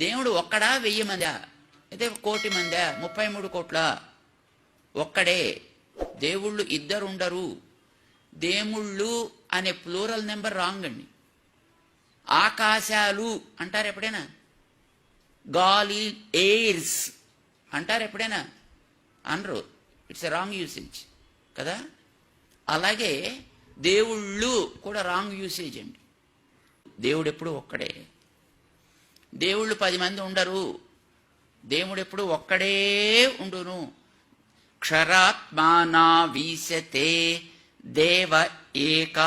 దేవుడు ఒక్కడా వెయ్యి మందా? అయితే కోటి మందా? ముప్పై మూడు కోట్ల? ఒక్కడే. దేవుళ్ళు ఇద్దరు ఉండరు దేముళ్ళు అనే ప్లూరల్ నెంబర్ రాంగ్ అండి ఆకాశాలు అంటారు ఎప్పుడైనా? గాలి ఎయిర్స్ అంటారు ఎప్పుడైనా? అనరు. It's a wrong usage. కదా? అలాగే దేవుళ్ళు కూడా రాంగ్ యూసేజ్ అండి. దేవుడు ఎప్పుడు ఒక్కడే. దేవుళ్ళు పది మంది ఉండరు. దేవుడు ఎప్పుడు ఒక్కడే ఉండును. క్షరాత్మానా వీసతే దేవ ఏక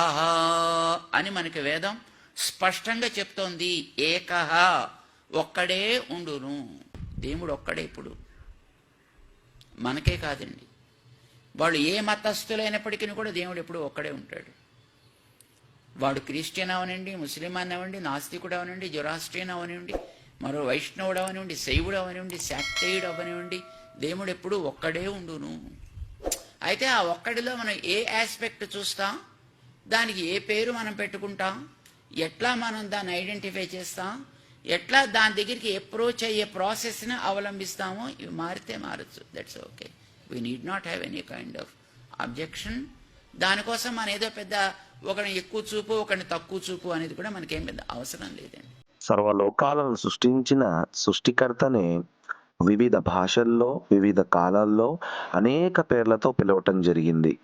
అని మనకి వేదం స్పష్టంగా చెప్తోంది. ఏక ఒక్కడే ఉండును. దేవుడు ఒక్కడే ఇప్పుడు. మనకే కాదండి. వాళ్ళు ఏ మతస్థులైనప్పటికీ కూడా దేవుడు ఎప్పుడు ఒక్కడే ఉంటాడు. వాడు క్రిస్టియన్ అవనండి ముస్లిం అవనండి నాస్తికుడు అవనండి జొరాస్ట్రియన్ అవనివ్వండి మరో వైష్ణవుడు అవనివ్వండి శైవుడు అవనివ్వండి శాక్తయుడు అవనివ్వండి దేవుడు ఎప్పుడు ఒక్కడే ఉండును. అయితే ఆ ఒక్కడిలో మనం ఏ ఆస్పెక్ట్ చూస్తాం? దానికి ఏ పేరు మనం పెట్టుకుంటాం? ఎట్లా మనం దాన్ని ఐడెంటిఫై చేస్తాం? ఎట్లా దాని దగ్గరికి అప్రోచ్ అయ్యే ప్రాసెస్ని అవలంబిస్తామో ఇవి మారితే మారచ్చు. That's okay we need not have any kind of objection దానికోసం మన ఏదో పెద్ద ఒకరిని ఎక్కువ చూపు ఒకరిని తక్కువ చూపు అనేది కూడా మనకేం పెద్ద అవసరం లేదండి. సర్వలోకాలను సృష్టించిన సృష్టికర్తనే వివిధ భాషల్లో వివిధ కాలాల్లో అనేక పేర్లతో పిలవటం జరిగింది.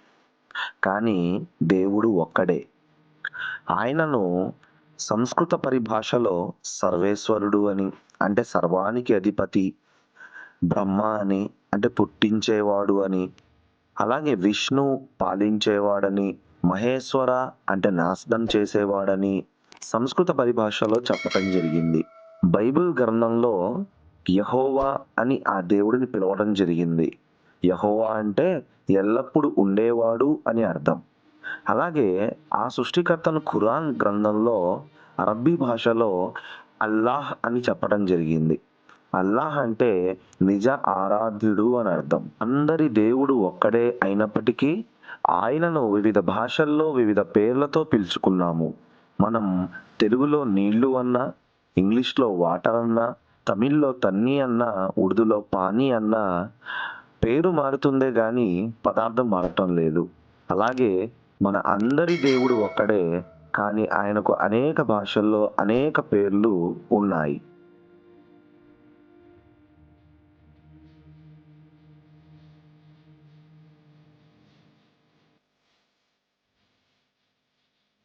కానీ దేవుడు ఒక్కడే. ఆయనను సంస్కృత పరిభాషలో సర్వేశ్వరుడు అని అంటే సర్వానికి అధిపతి బ్రహ్మ అని అంటే పుట్టించేవాడు అని అలాగే విష్ణు పాలించేవాడని మహేశ్వర అంటే నాశనం చేసేవాడని సంస్కృత పరిభాషలో చెప్పటం జరిగింది. బైబిల్ గ్రంథంలో యహోవా అని ఆ దేవుడిని పిలవడం జరిగింది. యహోవా అంటే ఎల్లప్పుడూ ఉండేవాడు అని అర్థం. అలాగే ఆ సృష్టికర్తను ఖురాన్ గ్రంథంలో అరబ్బీ భాషలో అల్లాహ్ అని చెప్పడం జరిగింది. అల్లాహ్ అంటే నిజ ఆరాధ్యుడు అని అర్థం. అందరి దేవుడు ఒక్కడే అయినప్పటికీ ఆయనను వివిధ భాషల్లో వివిధ పేర్లతో పిలుచుకున్నాము. మనం తెలుగులో నీళ్ళు అన్నా ఇంగ్లీష్లో వాటర్ అన్నా తమిళ్ళో తన్ని అన్నా ఉర్దూలో పానీ అన్నా పేరు మారుతుందే కానీ పదార్థం మారటం లేదు. అలాగే మన అందరి దేవుడు ఒక్కడే కానీ ఆయనకు అనేక భాషల్లో అనేక పేర్లు ఉన్నాయి.